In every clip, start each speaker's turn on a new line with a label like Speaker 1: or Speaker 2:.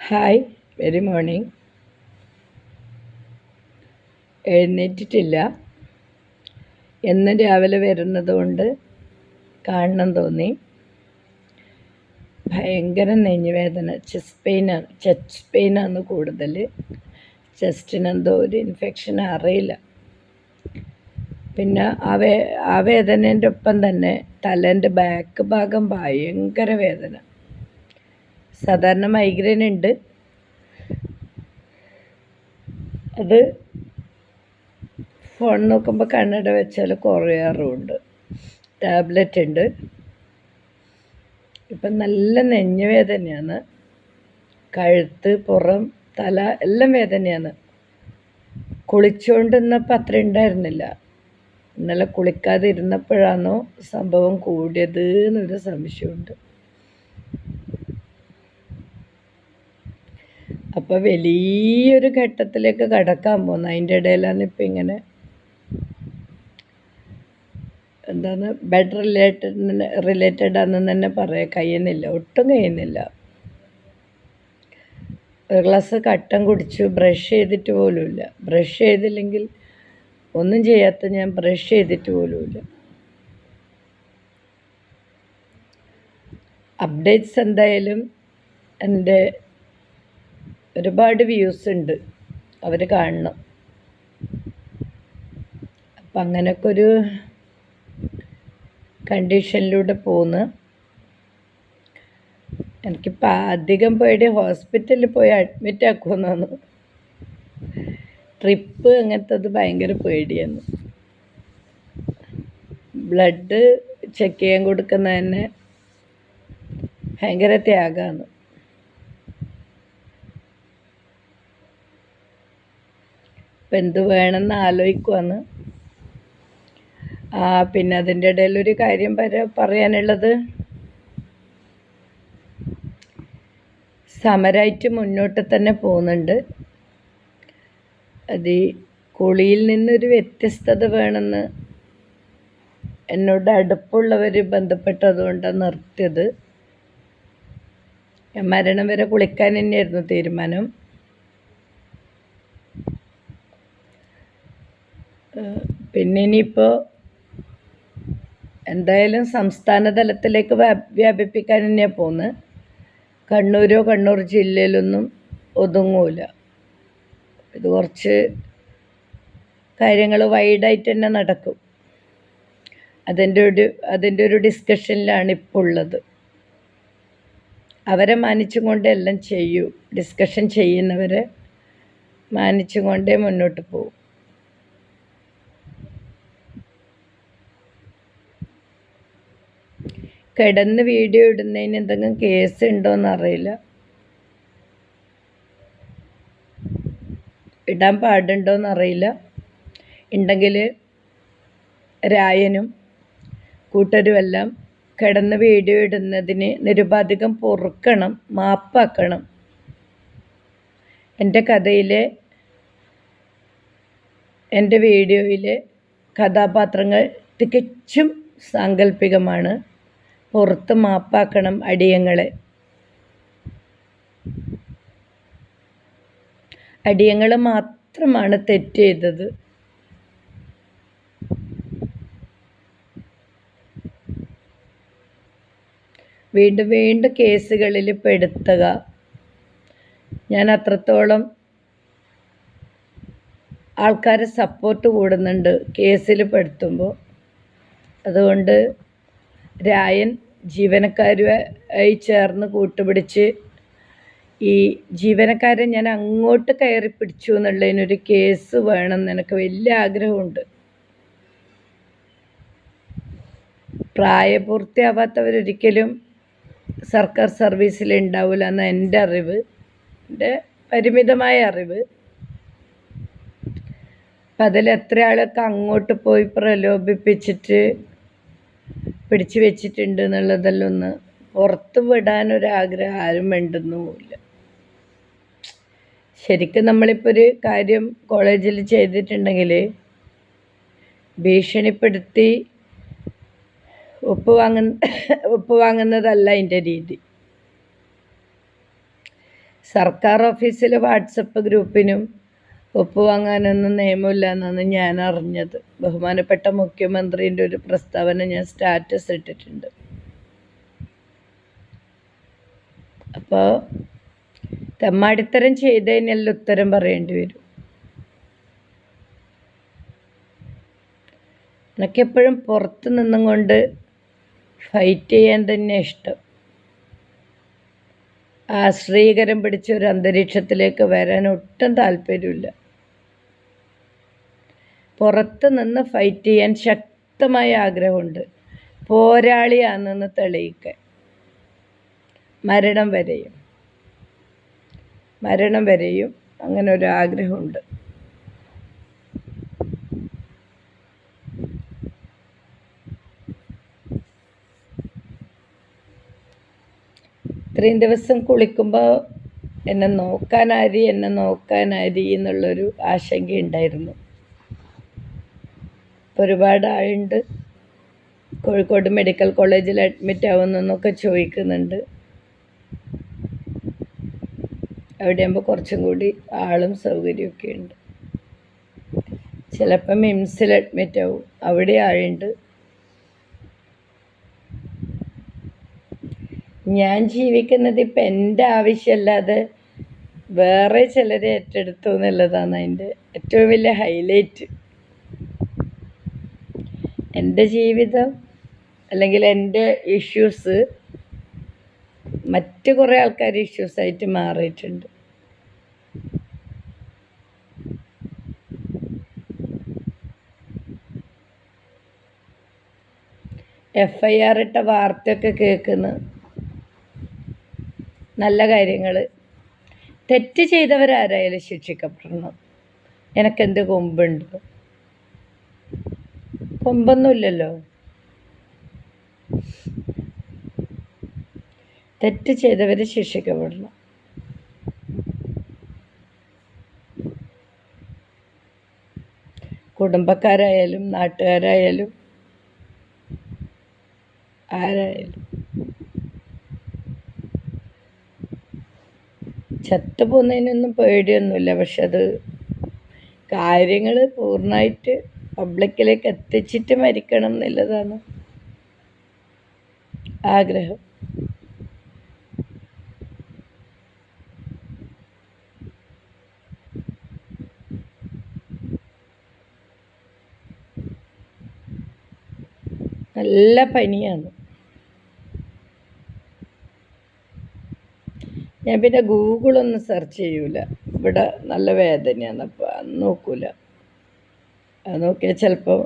Speaker 1: Hi very morning എഴുന്നേറ്റിട്ടില്ല. എന്ന് രാവിലെ വരുന്നത് കൊണ്ട് കാണണം തോന്നി. ഭയങ്കര നെഞ്ഞുവേദന ചെസ്റ്റ് പെയിനാണ് ചെസ്റ്റ് പെയിനാണ് കൂടുതൽ. ചെസ്റ്റിനെന്തോ ഒരു ഇൻഫെക്ഷൻ അറിയില്ല. പിന്നെ ആ വേ ആ വേദനേന്റെ ഒപ്പം തന്നെ തലേന്റെ ബാക്ക് ഭാഗം ഭയങ്കര വേദന. സാധാരണ മൈഗ്രെയിൻ ഉണ്ട്. അത് ഫോൺ നോക്കുമ്പോൾ കണ്ണട വെച്ചാൽ കുറയാറുമുണ്ട് ടാബ്ലറ്റ് ഉണ്ട്. ഇപ്പം നല്ല നെഞ്ഞുവേദനയാണ് കഴുത്ത് പുറം തല എല്ലാം വേദനയാണ്. കുളിച്ചുകൊണ്ടിരുന്നപ്പോൾ അത്ര ഉണ്ടായിരുന്നില്ല. ഇന്നലെ കുളിക്കാതിരുന്നപ്പോഴാണോ സംഭവം കൂടിയത് എന്നൊരു സംശയമുണ്ട്. അപ്പോൾ വലിയൊരു ഘട്ടത്തിലേക്ക് കടക്കാൻ പോകുന്നു അതിന്റെ ഇടയിലാണ് ഇപ്പം ഇങ്ങനെ എന്താണ് ബെഡ് റിലേറ്റഡ് റിലേറ്റഡ് ആണെന്ന് തന്നെ പറയാം. കഴിയുന്നില്ല. ഒട്ടും കഴിയുന്നില്ല. ഒരു ഗ്ലാസ് കട്ടൻ കുടിച്ചു ബ്രഷ് ചെയ്തിട്ട് പോലുമില്ല ബ്രഷ് ചെയ്തില്ലെങ്കിൽ ഒന്നും ചെയ്യാത്ത ഞാൻ ബ്രഷ് ചെയ്തിട്ട് പോലുമില്ല അപ്ഡേറ്റ്സ് എന്തായാലും എന്റെ ഒരുപാട് വ്യൂസ് ഉണ്ട് അവർ കാണണം. അപ്പം അങ്ങനെയൊക്കെ ഒരു കണ്ടീഷനിലൂടെ പോന്ന്. എനിക്കിപ്പോൾ അധികം പേടി ഹോസ്പിറ്റലിൽ പോയി അഡ്മിറ്റ് ആക്കുമെന്നാണ് ട്രിപ്പ് അങ്ങനത്തത് ഭയങ്കര പേടിയാണ്. ബ്ലഡ് ചെക്ക് ചെയ്യാൻ കൊടുക്കുന്നതന്നെ ഭയങ്കര ത്യാഗമാണ് അപ്പം എന്ത് വേണമെന്ന് ആലോചിക്കുവാന്ന് പിന്നെ അതിന്റെ ഇടയിൽ ഒരു കാര്യം പറ പറയാനുള്ളത്. സമരായിട്ട് മുന്നോട്ട് തന്നെ പോകുന്നുണ്ട്. അത് കുളിയിൽ നിന്നൊരു വ്യത്യസ്തത വേണമെന്ന് എന്നോട് അടുപ്പുള്ളവർ ബന്ധപ്പെട്ടതുകൊണ്ടാണ് നിർത്തിയത്. മരണം വരെ കുളിക്കാൻ തന്നെയായിരുന്നു തീരുമാനം. പിന്നെ ഇനിയിപ്പോൾ എന്തായാലും സംസ്ഥാന തലത്തിലേക്ക് വ്യാപിപ്പിക്കാൻ തന്നെയാണ് പോകുന്നത് കണ്ണൂരോ കണ്ണൂർ ജില്ലയിലൊന്നും ഒതുങ്ങൂല. ഇത് കുറച്ച് കാര്യങ്ങൾ വൈഡായിട്ട് തന്നെ നടക്കും. അതിന്റെ ഒരു അതിന്റെ ഒരു ഡിസ്കഷനിലാണ് ഇപ്പോൾ ഉള്ളത്. അവരെ മാനിച്ചും കൊണ്ട് എല്ലാം ചെയ്യൂ. ഡിസ്കഷൻ ചെയ്യുന്നവരെ മാനിച്ചും കൊണ്ടേ മുന്നോട്ട് പോകും കിടന്ന് വീഡിയോ ഇടുന്നതിന് എന്തെങ്കിലും കേസ് ഉണ്ടോയെന്നറിയില്ല ഇടാൻ പാടുണ്ടോയെന്നറിയില്ല ഉണ്ടെങ്കിൽ രായനും കൂട്ടരുമെല്ലാം കിടന്ന് വീഡിയോ ഇടുന്നതിന് നിരുപാധികം പൊറുക്കണം മാപ്പാക്കണം. എന്റെ കഥയിലെ എന്റെ വീഡിയോയിലെ കഥാപാത്രങ്ങൾ തികച്ചും സാങ്കല്പികമാണ്. പുറത്ത് മാപ്പാക്കണം അടിയങ്ങളെ. അടിയങ്ങൾ മാത്രമാണ് തെറ്റ് ചെയ്തത്. വീണ്ടും വീണ്ടും കേസുകളിൽ പെടുത്തുക. ഞാൻ അത്രത്തോളം ആൾക്കാരെ സപ്പോർട്ട് കൂടുന്നുണ്ട് കേസിൽ പെടുത്തുമ്പോൾ. അതുകൊണ്ട് രായൻ ജീവനക്കാരുമായി ചേർന്ന് കൂട്ടുപിടിച്ച് ഈ ജീവനക്കാരെ ഞാൻ അങ്ങോട്ട് കയറി പിടിച്ചു എന്നുള്ളതിനൊരു കേസ് വേണമെന്ന് എനിക്ക് വലിയ ആഗ്രഹമുണ്ട്. പ്രായപൂർത്തിയാവാത്തവരൊരിക്കലും സർക്കാർ സർവീസിൽ ഉണ്ടാവില്ല എന്ന എന്റെ അറിവ്. എന്റെ പരിമിതമായ അറിവ്. അപ്പം അതിൽ എത്ര ആളൊക്കെ അങ്ങോട്ട് പോയി പ്രലോഭിപ്പിച്ചിട്ട് പിടിച്ചു വെച്ചിട്ടുണ്ട് എന്നുള്ളതെല്ലാം ഒന്ന് പുറത്ത് വിടാനൊരാഗ്രഹം ആരും വേണ്ടെന്നുമില്ല ശരിക്കും നമ്മളിപ്പോൾ ഒരു കാര്യം കോളേജിൽ ചെയ്തിട്ടുണ്ടെങ്കിൽ ഭീഷണിപ്പെടുത്തി ഉപ്പ് വാങ്ങുന്ന ഉപ്പ് വാങ്ങുന്നതല്ല അതിന്റെ രീതി. സർക്കാർ ഓഫീസിലെ വാട്സപ്പ് ഗ്രൂപ്പിനും ഒപ്പുവാങ്ങാനൊന്നും നിയമമില്ല എന്നാണ് ഞാൻ അറിഞ്ഞത്. ബഹുമാനപ്പെട്ട മുഖ്യമന്ത്രിന്റെ ഒരു പ്രസ്താവന ഞാൻ സ്റ്റാറ്റസ് ഇട്ടിട്ടുണ്ട്. അപ്പോൾ തെമ്മാടിത്തരം ചെയ്തതിനെല്ലാം ഉത്തരം പറയേണ്ടി വരും? എനിക്കെപ്പോഴും പുറത്ത് നിന്നും കൊണ്ട് ഫൈറ്റ് ചെയ്യാൻ തന്നെ ഇഷ്ടം. ആശ്രീകരം പിടിച്ച ഒരു അന്തരീക്ഷത്തിലേക്ക് വരാൻ ഒട്ടും താല്പര്യമില്ല. പുറത്ത് നിന്ന് ഫൈറ്റ് ചെയ്യാൻ ശക്തമായ ആഗ്രഹമുണ്ട്. പോരാളിയാണെന്ന് തെളിയിക്കാൻ. മരണം വരെയും. മരണം വരെയും അങ്ങനെ ഒരു ആഗ്രഹമുണ്ട്. ഇത്രയും ദിവസം കുളിക്കുമ്പോൾ എന്നെ നോക്കാനാരി എന്നെ നോക്കാനാരി എന്നുള്ളൊരു ആശങ്കയുണ്ടായിരുന്നു ഒരുപാട് ആളുണ്ട് കോഴിക്കോട് മെഡിക്കൽ കോളേജിൽ അഡ്മിറ്റ് ആവുന്നെന്നൊക്കെ ചോദിക്കുന്നുണ്ട്. അവിടെയാകുമ്പോൾ കുറച്ചും കൂടി ആളും സൗകര്യമൊക്കെ ഉണ്ട്. ചിലപ്പം മിംസിൽ അഡ്മിറ്റ് ആവും. അവിടെ ആളുണ്ട്. ഞാൻ ജീവിക്കുന്നത് ഇപ്പം എന്റെ ആവശ്യമല്ലാതെ വേറെ ചിലരെ ഏറ്റെടുത്തു എന്നുള്ളതാണ് അതിന്റെ ഏറ്റവും വലിയ ഹൈലൈറ്റ് എന്റെ ജീവിതം അല്ലെങ്കിൽ എന്റെ ഇഷ്യൂസ് മറ്റ് കുറേ ആൾക്കാർ ഇഷ്യൂസായിട്ട് മാറിയിട്ടുണ്ട്. എഫ് ഐ ആർ ഇട്ട വാർത്തയൊക്കെ കേൾക്കുന്ന നല്ല കാര്യങ്ങൾ. തെറ്റ് ചെയ്തവരാരായാലും ശിക്ഷിക്കപ്പെടണം. എനക്കെന്ത് കൊമ്പുണ്ട്? കൊമ്പൊന്നുമില്ലല്ലോ. തെറ്റ് ചെയ്തവർ ശിക്ഷിക്കപ്പെടണം. കുടുംബക്കാരായാലും നാട്ടുകാരായാലും ആരായാലും ചത്തുപോകുന്നതിനൊന്നും പേടിയൊന്നുമില്ല. പക്ഷെ അത് കാര്യങ്ങൾ പൂർണമായിട്ട് പബ്ലിക്കിലേക്ക് എത്തിച്ചിട്ട് മരിക്കണം എന്നുള്ളതാണ് ആഗ്രഹം. നല്ല പനിയാണ്. ഞാൻ പിന്നെ ഗൂഗിളൊന്നും സെർച്ച് ചെയ്യൂല. ഇവിടെ നല്ല വേദനയാണ്. അപ്പോൾ നോക്കൂല. നോക്കിയാൽ ചിലപ്പോൾ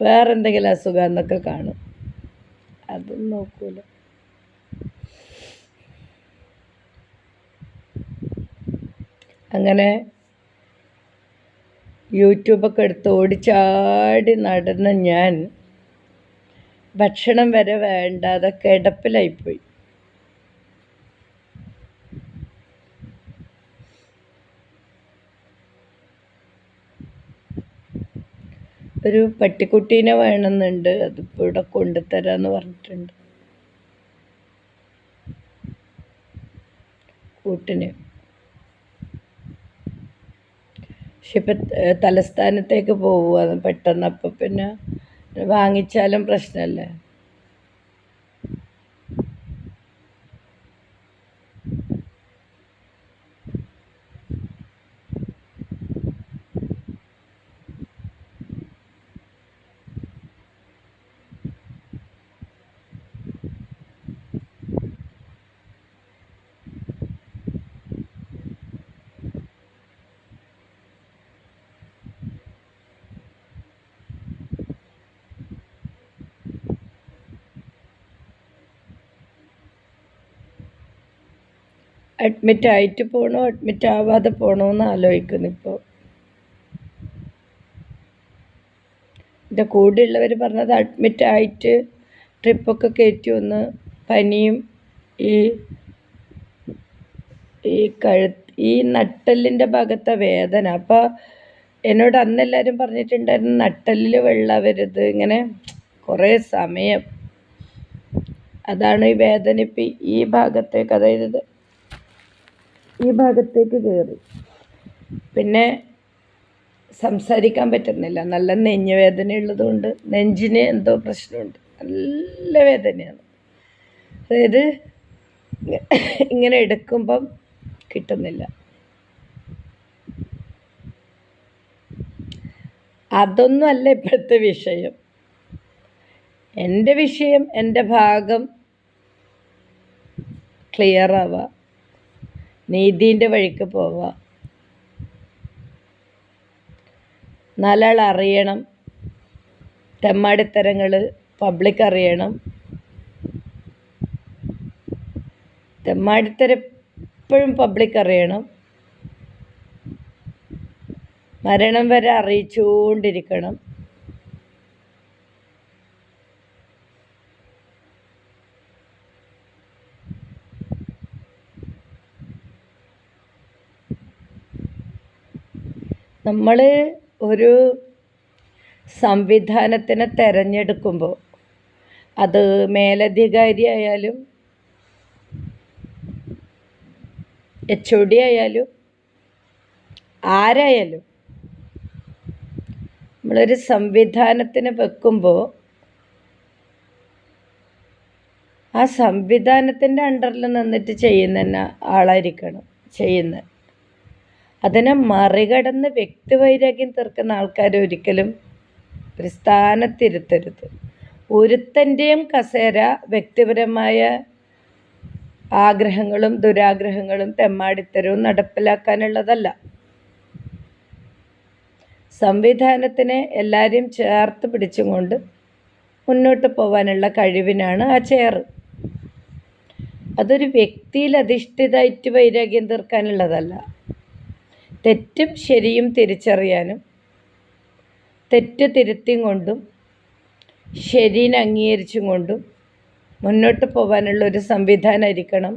Speaker 1: വേറെ എന്തെങ്കിലും അസുഖം എന്നൊക്കെ കാണും. അതും നോക്കൂല. അങ്ങനെ യൂട്യൂബൊക്കെ എടുത്ത് ഓടിച്ചാടി നടന്ന ഞാൻ ഭക്ഷണം വരെ വേണ്ടാതെ കിടപ്പിലായിപ്പോയി. ഒരു പട്ടിക്കുട്ടീനെ വേണമെന്നുണ്ട്. അതിപ്പോൾ ഇവിടെ കൊണ്ടുതരാമെന്ന് പറഞ്ഞിട്ടുണ്ട്. കൂട്ടിന്. പക്ഷെ ഇപ്പം തലസ്ഥാനത്തേക്ക് പോവുക പെട്ടെന്ന് അപ്പം പിന്നെ വാങ്ങിച്ചാലും പ്രശ്നമല്ലേ അഡ്മിറ്റ് ആയിട്ട് പോകണോ അഡ്മിറ്റ് ആവാതെ പോകണോ എന്ന് ആലോചിക്കുന്നു ഇപ്പോൾ എന്റെ കൂടെയുള്ളവർ പറഞ്ഞത് അഡ്മിറ്റ് ആയിട്ട് ട്രിപ്പൊക്കെ കയറ്റി ഒന്ന് പനിയും ഈ ഈ കഴു ഈ നട്ടലിന്റെ ഭാഗത്തെ വേദന. അപ്പോൾ എന്നോട് അന്ന് എല്ലാവരും പറഞ്ഞിട്ടുണ്ടായിരുന്നു നട്ടലിൽ വെള്ളം വരുത് ഇങ്ങനെ കുറേ സമയം. അതാണ് ഈ വേദന ഇപ്പം ഈ ഭാഗത്തേക്ക്. അതായത് ഈ ഭാഗത്തേക്ക് കയറി പിന്നെ സംസാരിക്കാൻ പറ്റുന്നില്ല. നല്ല നെഞ്ഞ് വേദന ഉള്ളതുകൊണ്ട് നെഞ്ചിന് എന്തോ പ്രശ്നമുണ്ട്. നല്ല വേദനയാണ്. അതായത് ഇങ്ങനെ എടുക്കുമ്പം കിട്ടുന്നില്ല. അതൊന്നുമല്ല ഇപ്പോഴത്തെ വിഷയം. എന്റെ വിഷയം എന്റെ ഭാഗം ക്ലിയർ ആവുക നീതിന്റെ വഴിക്ക് പോവുക. നല്ലയാൾ അറിയണം. തെമ്മാടിത്തരങ്ങൾ പബ്ലിക് അറിയണം. തെമ്മാടിത്തരം എപ്പോഴും പബ്ലിക് അറിയണം. മരണം വരെ അറിയിച്ചുകൊണ്ടിരിക്കണം. നമ്മൾ ഒരു സംവിധാനത്തിനെ തിരഞ്ഞെടുക്കുമ്പോൾ അത് മേലധികാരി ആയാലും എച്ച് ഒ ഡി ആയാലും ആരായാലും നമ്മളൊരു സംവിധാനത്തിന് വെക്കുമ്പോൾ ആ സംവിധാനത്തിന്റെ അണ്ടറിൽ നിന്നിട്ട് ചെയ്യുന്ന ആളായിരിക്കണം. ചെയ്യുന്നത് അതിനെ മറികടന്ന് വ്യക്തിവൈരാഗ്യം തീർക്കുന്ന ആൾക്കാരെ ഒരിക്കലും ഒരു സ്ഥാനത്തിരുത്തരുത്. ഒരുത്തന്റെയും കസേര വ്യക്തിപരമായ ആഗ്രഹങ്ങളും ദുരാഗ്രഹങ്ങളും തെമ്മാടിത്തരവും നടപ്പിലാക്കാനുള്ളതല്ല. സംവിധാനത്തിനെ എല്ലാവരെയും ചേർത്ത് പിടിച്ചുകൊണ്ട് മുന്നോട്ട് പോകാനുള്ള കഴിവിനാണ് ആ ചെയർ. അതൊരു വ്യക്തിയിൽ അധിഷ്ഠിതമായിട്ട് വൈരാഗ്യം തീർക്കാനുള്ളതല്ല. തെറ്റും ശരിയും തിരിച്ചറിയാനും തെറ്റ് തിരുത്തിയും കൊണ്ടും ശരീനെ അംഗീകരിച്ചും കൊണ്ടും മുന്നോട്ട് പോകാനുള്ള ഒരു സംവിധാനമായിരിക്കണം.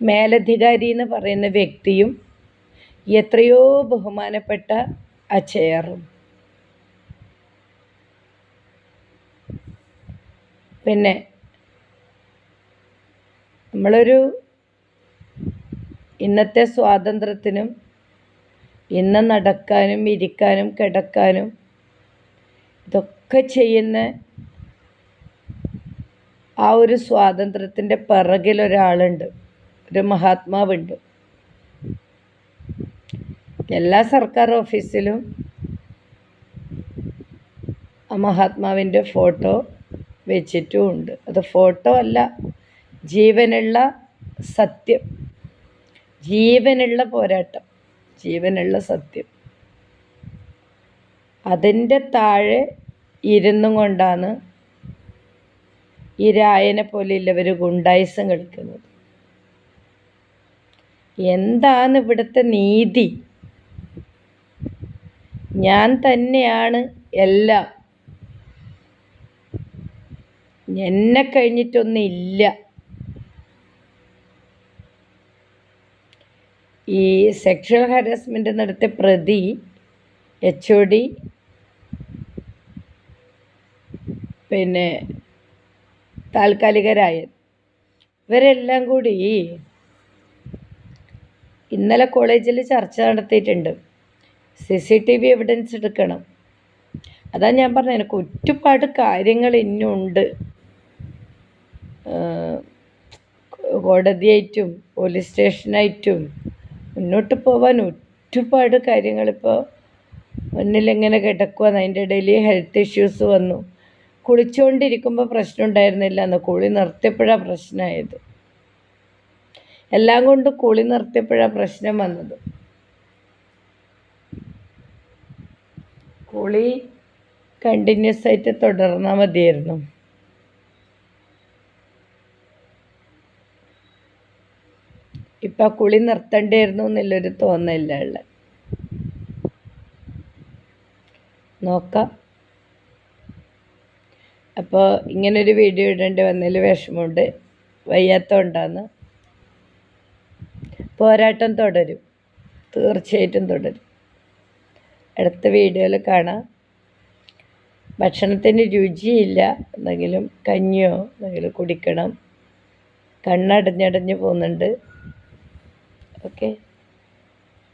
Speaker 1: മേലധികാരി എന്ന് പറയുന്ന വ്യക്തിയും എത്രയോ ബഹുമാനപ്പെട്ട അച്ചയറും ചെയറും പിന്നെ നമ്മളൊരു ഇന്നത്തെ സ്വാതന്ത്ര്യത്തിനും ഇന്ന് നടക്കാനും ഇരിക്കാനും കിടക്കാനും ഇതൊക്കെ ചെയ്യുന്ന ആ ഒരു സ്വാതന്ത്ര്യത്തിന്റെ പിറകിൽ ഒരാളുണ്ട്. ഒരു മഹാത്മാവുണ്ട്. എല്ലാ സർക്കാർ ഓഫീസിലും ആ മഹാത്മാവിന്റെ ഫോട്ടോ വെച്ചിട്ടും ഉണ്ട് അത് ഫോട്ടോ അല്ല ജീവനുള്ള സത്യം. ജീവനുള്ള പോരാട്ടം. ജീവനുള്ള സത്യം. അതിന്റെ താഴെ ഇരുന്നും കൊണ്ടാണ് ഈ രായനെ പോലെയുള്ളവർ ഗുണ്ടായുസം കളിക്കുന്നത്. എന്താണ് ഇവിടുത്തെ നീതി? ഞാൻ തന്നെയാണ് എല്ലാം. എന്നെ കഴിഞ്ഞിട്ടൊന്നില്ല ഈ സെക്ഷൽ ഹാരസ്മെന്റ് നടത്തിയ പ്രതി എച്ച് ഒ ഡി പിന്നെ താൽക്കാലികരായ ഇവരെല്ലാം കൂടി ഇന്നലെ കോളേജിൽ ചർച്ച നടത്തിയിട്ടുണ്ട്. C C T V evidence എടുക്കണം. അതാ ഞാൻ പറഞ്ഞത് എനിക്ക് ഒരുപാട് കാര്യങ്ങൾ ഇന്നുണ്ട്. കോടതിയായിട്ടും പോലീസ് സ്റ്റേഷനായിട്ടും മുന്നോട്ട് പോകാൻ ഒരുപാട് കാര്യങ്ങളിപ്പോൾ മുന്നിലിങ്ങനെ കിടക്കുക അതിന്റെ ഇടയിൽ ഹെൽത്ത് ഇഷ്യൂസ് വന്നു. കുളിച്ചുകൊണ്ടിരിക്കുമ്പോൾ പ്രശ്നം ഉണ്ടായിരുന്നില്ല. എന്ന് കുളി നിർത്തിയപ്പോഴാണ് പ്രശ്നമായത് എല്ലാം കൊണ്ട് കുളി നിർത്തിയപ്പോഴാണ് പ്രശ്നം വന്നത്. കുളി കണ്ടിന്യൂസ് ആയിട്ട് തുടർന്നാൽ മതിയായിരുന്നു. ഇപ്പം കുളി നിർത്തണ്ടായിരുന്നു എന്നുള്ളൊരു തോന്നലില്ല ഉള്ളത് നോക്കാം. അപ്പോൾ ഇങ്ങനൊരു വീഡിയോ ഇടേണ്ടി വന്നതിൽ വിഷമമുണ്ട്. വയ്യാത്തതുകൊണ്ടാണ് പോരാട്ടം തുടരും. തീർച്ചയായിട്ടും തുടരും. അടുത്ത വീഡിയോയിൽ കാണാം. ഭക്ഷണത്തിന് രുചിയില്ല എന്തെങ്കിലും കഞ്ഞിയോ എന്തെങ്കിലും കുടിക്കണം. കണ്ണടഞ്ഞടഞ്ഞ് പോകുന്നുണ്ട്. ಓಕೆ